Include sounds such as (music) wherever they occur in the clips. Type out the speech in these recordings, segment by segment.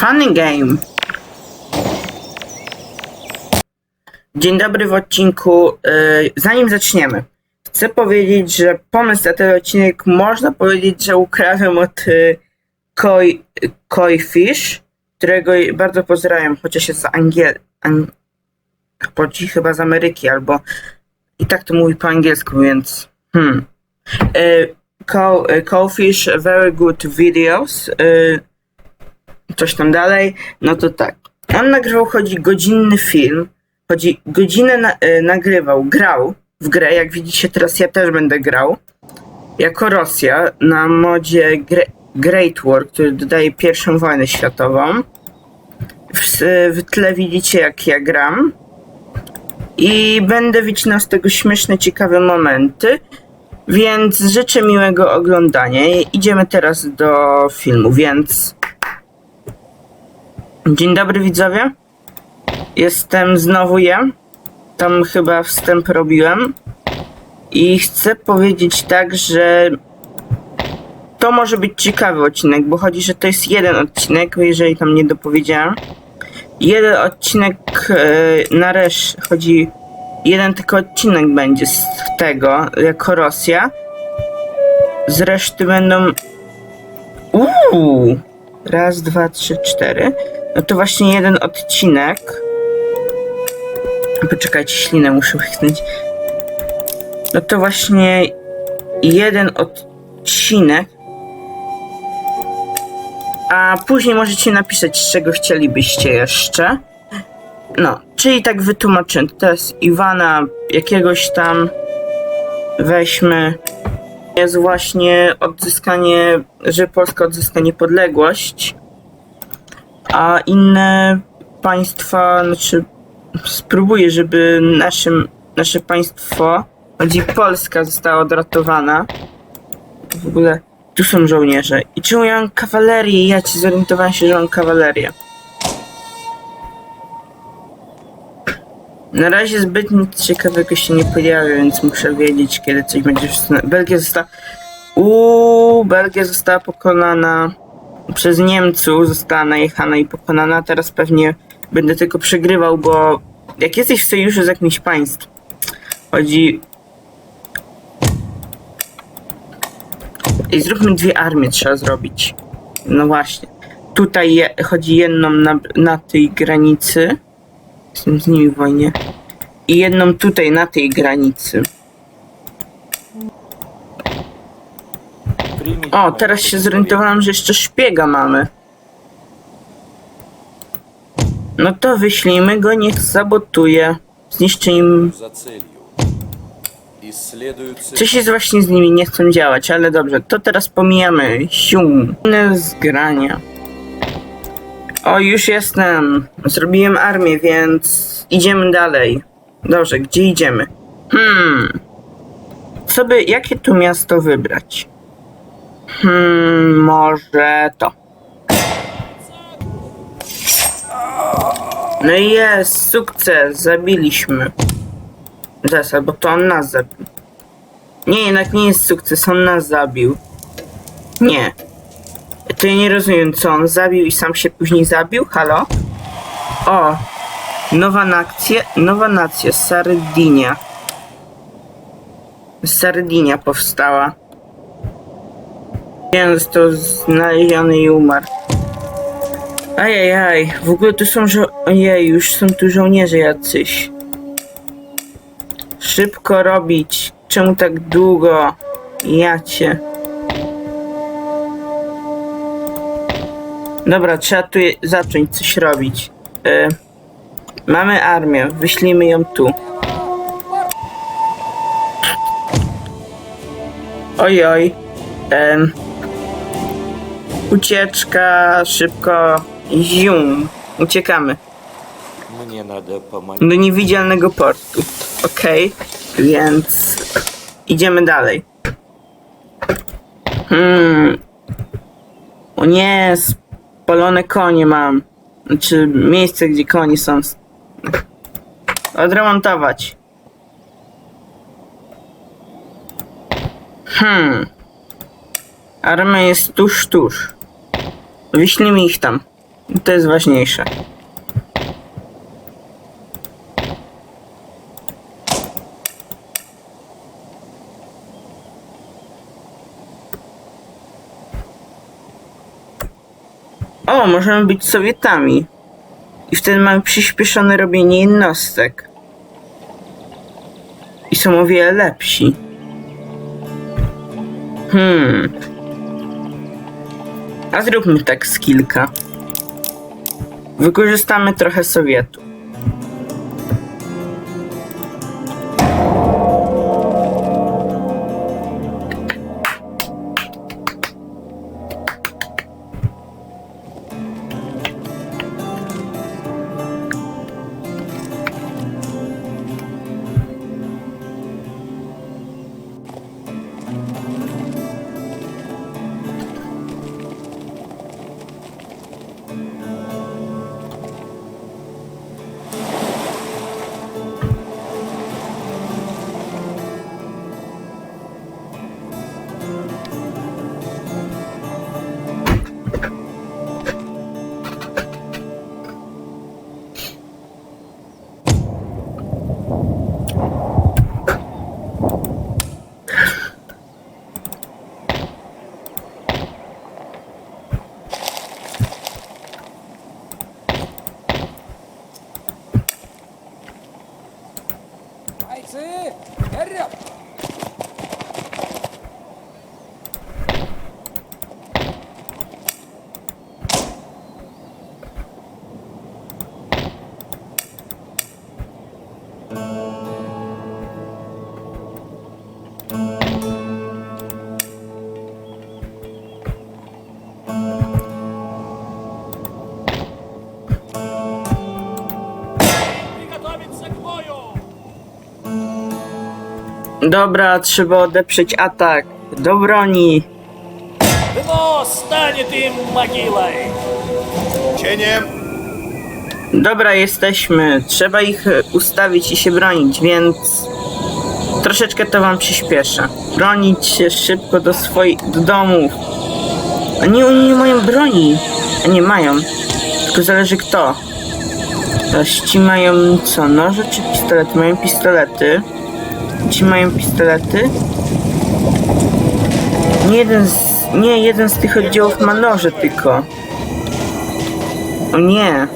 Funny game. Dzień dobry w odcinku. Yy, Zanim zaczniemy, chcę powiedzieć, że pomysł na ten odcinek można powiedzieć, że ukradłem od yy, Koi, Koi Fish, którego bardzo pozdrawiam, chociaż jest z Angiel... An... Pochodzi chyba z Ameryki, albo i tak to mówi po angielsku, więc hmm. Yy, Cofish, very good videos. Coś tam dalej, no to tak. On nagrywał, chodzi godzinny film, chodzi godzinę na, y, nagrywał, grał w grę, jak widzicie teraz ja też będę grał, jako Rosja na modzie Gre Great War, który dodaje pierwszą wojnę światową. W, w tle widzicie jak ja gram i będę wycinał z tego śmieszne, ciekawe momenty, więc życzę miłego oglądania. Idziemy teraz do filmu, więc... Dzień dobry widzowie. Jestem znowu ja. Tam chyba wstęp robiłem. I chcę powiedzieć tak, że to może być ciekawy odcinek, bo chodzi, że to jest jeden odcinek, jeżeli tam nie dopowiedziałem. Jeden odcinek e, na resz chodzi. Jeden tylko odcinek będzie z tego, jako Rosja. Z reszty będą. Uuu! Raz, dwa, trzy, cztery. No to właśnie jeden odcinek. Poczekajcie, ślinę muszę wychnąć. No to właśnie jeden odcinek. A później możecie napisać, czego chcielibyście jeszcze. No, czyli tak wytłumaczę. Teraz Iwana jakiegoś tam weźmy. Jest właśnie odzyskanie, że Polska odzyska niepodległość a inne państwa, znaczy spróbuję, żeby naszym, nasze państwo, chodzi Polska została odratowana. W ogóle tu są żołnierze. I czemu ja mam kawalerię? Ja ci zorientowałem się, że mam kawalerię. Na razie zbyt nic ciekawego się nie pojawia, więc muszę wiedzieć, kiedy coś będzie. Belgia została... Uuu, Belgia została pokonana przez Niemców została najechana i pokonana. Teraz pewnie będę tylko przegrywał, bo jak jesteś w sojuszu z jakimś państwem, chodzi. I zróbmy dwie armie, trzeba zrobić. No właśnie. Tutaj je, chodzi jedną na, na tej granicy. Jestem z nimi w wojnie. I jedną tutaj na tej granicy. O, teraz się zorientowałem, że jeszcze szpiega mamy. No to wyślijmy go, niech sabotuje. Zniszczy im... Coś jest właśnie z nimi, nie chcą działać, ale dobrze, to teraz pomijamy. Sium. Inne zgrania. O, już jestem. Zrobiłem armię, więc idziemy dalej. Dobrze, gdzie idziemy? Hmm. Co by, jakie tu miasto wybrać? Hmm, może to. No i jest, sukces, zabiliśmy. Zaraz, albo to on nas zabił. Nie, jednak nie jest sukces, on nas zabił. Nie. To ja nie rozumiem, co on zabił i sam się później zabił? Halo? O! Nowa nacja, nowa nacja, Sardynia. Sardynia powstała. Został znaleziony i umarł. Ajajaj, w ogóle tu są żo... Ojej, już są tu żołnierze jacyś. Szybko robić. Czemu tak długo? Ja cię. Dobra, trzeba tu zacząć coś robić. Y, mamy armię, wyślijmy ją tu. Oj, oj. Ucieczka, szybko, zium. Uciekamy Mnie nade pomagać. do niewidzialnego portu. Okej, więc idziemy dalej. Hmm. O nie, spalone konie mam. Znaczy miejsce, gdzie konie są. Odremontować. Hmm. Armia jest tuż, tuż. Wyślijmy ich tam. To jest ważniejsze. O, możemy być Sowietami. I wtedy mamy przyspieszone robienie jednostek. I są o wiele lepsi. Hmm. A zróbmy tak z kilka. Wykorzystamy trochę Sowietu. Dobra, trzeba odeprzeć atak. Do broni. Dno stanie tym mogilaj. Cieniem. Dobra, jesteśmy. Trzeba ich e, ustawić i się bronić, więc troszeczkę to wam przyspieszę. Bronić się szybko do swoich do domów. Oni, oni nie mają broni. Nie mają. Tylko zależy kto. Ci mają co? Noże czy pistolety? Mają pistolety. Ci mają pistolety. Nie jeden z, nie jeden z tych oddziałów ma noże tylko. O nie.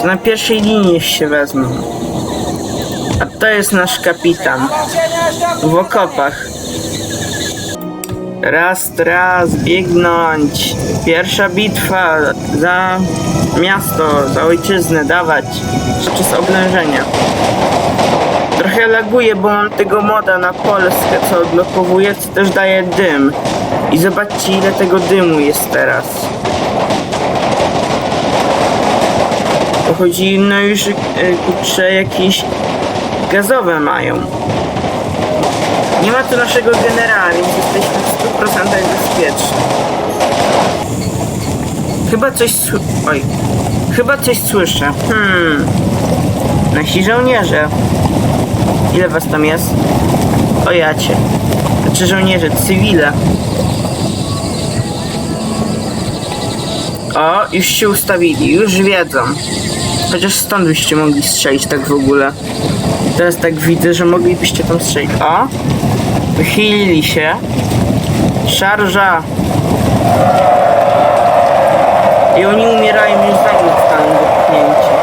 To na pierwszej linii się wezmą. A to jest nasz kapitan. W okopach. Raz, raz, biegnąć. Pierwsza bitwa za miasto, za ojczyznę, dawać. Czas oblężenia. Trochę laguje, bo mam tego moda na Polskę, co odblokowuje, co też daje dym. I zobaczcie, ile tego dymu jest teraz. To chodzi, no już, y, kurczę, jakieś gazowe mają. Nie ma tu naszego generała, więc jesteśmy w 100% bezpieczni. Chyba coś. Oj. Chyba coś słyszę. Hmm. Nasi żołnierze. Ile was tam jest? O jacie. Znaczy żołnierze, cywile. O, już się ustawili, już wiedzą. Chociaż stąd byście mogli strzelić tak w ogóle. Teraz tak widzę, że moglibyście tam strzelić. O! Wychylili się. Szarża. I oni umierają już zanim zostaną dotknięci.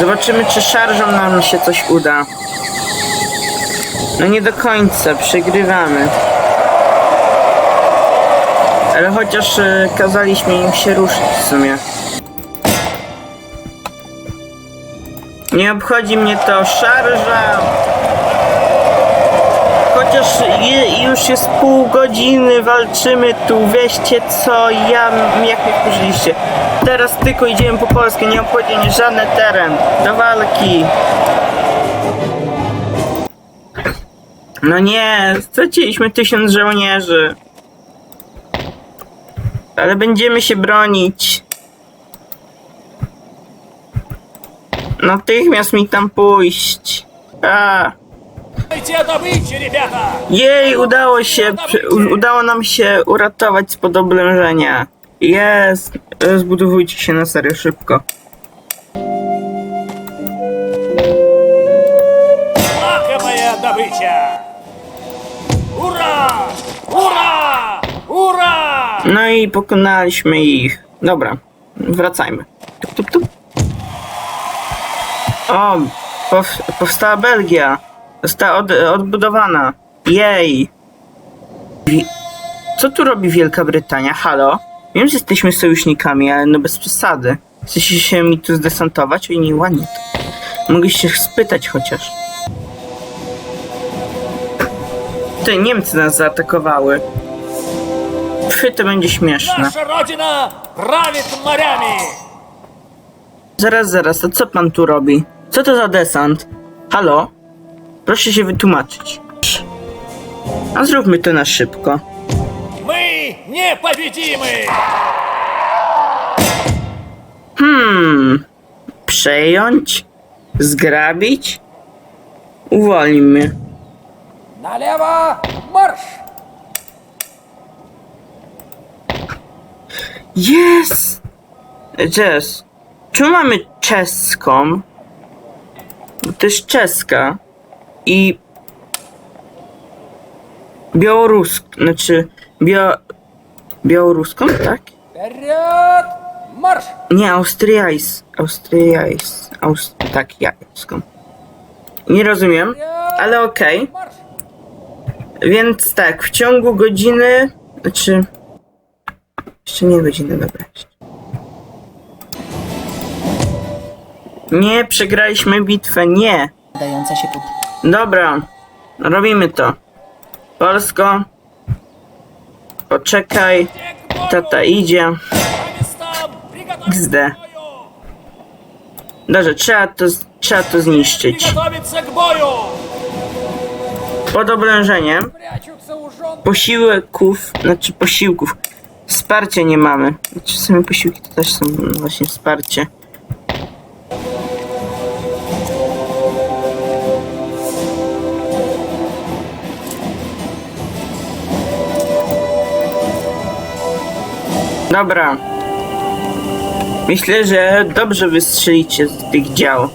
Zobaczymy, czy szarżą nam się coś uda. No nie do końca, przegrywamy. Ale chociaż e, kazaliśmy im się ruszyć w sumie. Nie obchodzi mnie to szarża. Chociaż je, już jest pół godziny, walczymy tu, weźcie co, ja, jak mnie wkurzyliście. Teraz tylko idziemy po Polskę, nie obchodzi mnie żadny teren. Do walki. No nie, straciliśmy tysiąc żołnierzy. Ale będziemy się bronić. Natychmiast mi tam pójść. A, Думайте о добыче, ребята! Jej, udało się, przy- u- udało nam się uratować spod oblężenia. Jest, zbudowujcie się na serio szybko. Лакомая добыча! Ура! Ура! Ура! No i pokonaliśmy ich. Dobra, wracajmy. Tup, tup, tup. O, pow, powstała Belgia. Została od, odbudowana. Jej! Co tu robi Wielka Brytania? Halo? Wiem, że jesteśmy sojusznikami, ale no bez przesady. Chcecie się mi tu zdesantować? Oj, nie ładnie to. Mogliście spytać chociaż. Te Niemcy nas zaatakowały. Przy to będzie śmieszne. Nasza rodzina prawie mariami! Zaraz, zaraz, to co pan tu robi? Co to za desant? Halo? Proszę się wytłumaczyć. A zróbmy to na szybko. My niepobedzimy! Hmm. Przejąć? Zgrabić? Uwolnijmy. Na lewo, marsz! Jest! Jess, czemu mamy czeską? To jest czeska i białorusk, znaczy bia, białoruską, tak? Marsz! Nie, austriajs, austriajs, aust, tak, jajską. Nie rozumiem, ale okej. Okay. Więc tak, w ciągu godziny, znaczy... Jeszcze nie godziny, dobra. Nie, przegraliśmy bitwę, nie. Dająca się pod Dobra, robimy to. Polsko, poczekaj, tata idzie. XD. Dobrze, trzeba to, trzeba to zniszczyć. Pod oblężeniem posiłków, znaczy posiłków, wsparcia nie mamy. Znaczy same posiłki to też są właśnie wsparcie. Dobra. Myślę, że dobrze wystrzelicie z tych dział.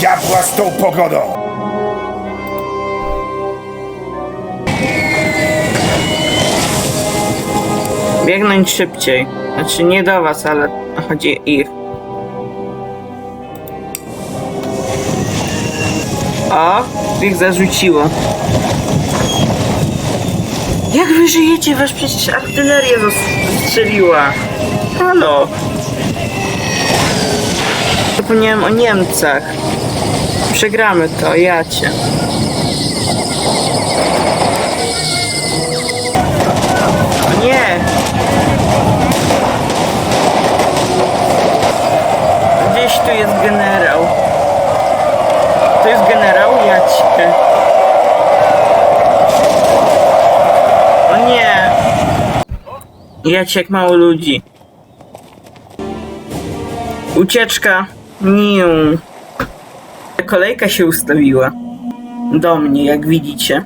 Diabła z tą pogodą! Biegnąć szybciej. Znaczy nie do was, ale chodzi ich. O, ich zarzuciło. Jak wy żyjecie? Was przecież artyleria zastrzeliła. Halo. Zapomniałem o Niemcach. Przegramy to, ja cię. Nie! Gdzieś tu jest generał. To jest generał? Ja cię. O nie! Jedź jak mało ludzi. Ucieczka. Niu. Kolejka się ustawiła. Do mnie, jak widzicie.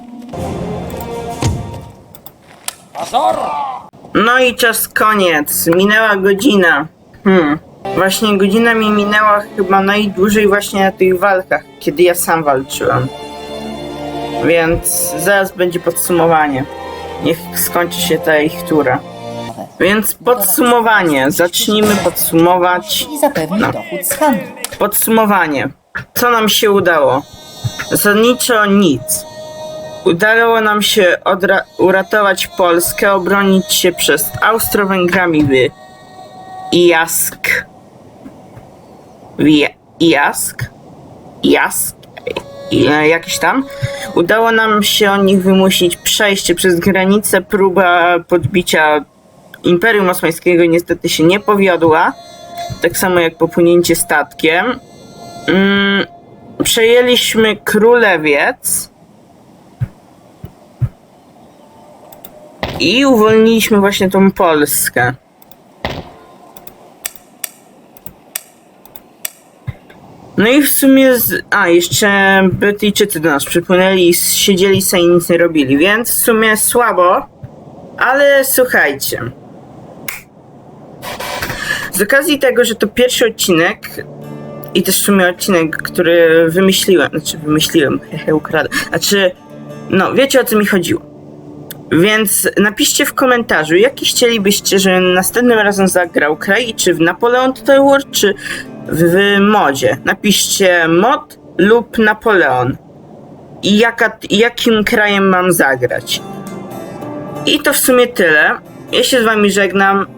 No i czas koniec. Minęła godzina. Hmm. Właśnie godzina mi minęła chyba najdłużej właśnie na tych walkach, kiedy ja sam walczyłem. Więc zaraz będzie podsumowanie. Niech skończy się ta ich tura. Więc podsumowanie. Zacznijmy podsumować. i zapewni No. dochód z handlu. Podsumowanie. Co nam się udało? Zasadniczo nic. Udało nam się odra- uratować Polskę, obronić się przed Austro-Węgrami w Jask. W Ja- Jask? Jask? E, Jakiś tam. Udało nam się o nich wymusić przejście przez granicę. Próba podbicia Imperium Osmańskiego niestety się nie powiodła. Tak samo jak popłynięcie statkiem. Mm, przejęliśmy Królewiec. I uwolniliśmy właśnie tą Polskę. No i w sumie, z... a jeszcze Brytyjczycy do nas przypłynęli i siedzieli sobie i nic nie robili, więc w sumie słabo, ale słuchajcie. Z okazji tego, że to pierwszy odcinek i też w sumie odcinek, który wymyśliłem, znaczy wymyśliłem, (laughs) hehe, ukradłem, znaczy, no wiecie o co mi chodziło. Więc napiszcie w komentarzu, jaki chcielibyście, żebym następnym razem zagrał kraj, czy w Napoleon Total War, czy w, w modzie. Napiszcie mod lub Napoleon. I jaka, jakim krajem mam zagrać. I to w sumie tyle. Ja się z wami żegnam.